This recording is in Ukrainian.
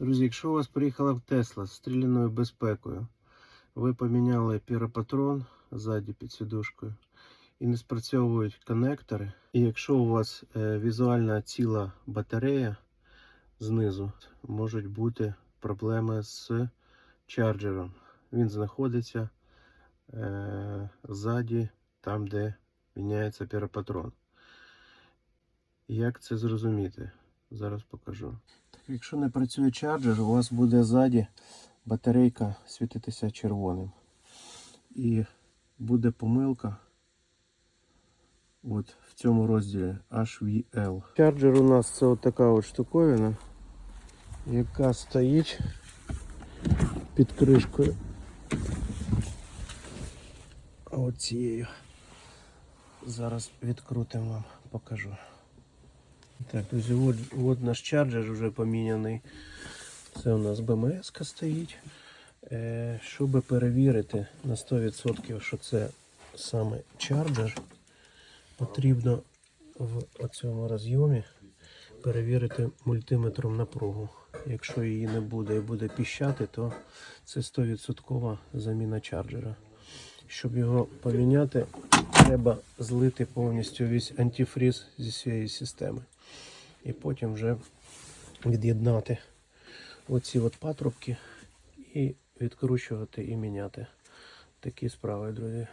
Друзі, якщо у вас приїхала Тесла з стріляною безпекою, ви поміняли піропатрон ззаді під сідушкою і не спрацьовують коннектори. І якщо у вас е, візуальна ціла батарея знизу, можуть бути проблеми з чарджером. Він знаходиться е, ззаді, там, де міняється піропатрон. Як це зрозуміти? Зараз покажу. Якщо не працює чарджер, у вас буде ззаді батарейка світитися червоним. І буде помилка от в цьому розділі HVL. Чарджер у нас це от така от штуковина, яка стоїть під кришкою. Оцією. Зараз відкрутимо вам, покажу. Так, друзі, от, от наш чарджер вже поміняний. Це у нас БМС стоїть. Е, щоб перевірити на 100%, що це саме чарджер, потрібно в цьому розйомі перевірити мультиметром напругу. Якщо її не буде і буде піщати, то це 100% заміна чарджера. Щоб його поміняти, треба злити повністю весь антифріз зі своєї системи. І потім вже від'єднати оці от патрубки і відкручувати і міняти. Такі справи, друзі.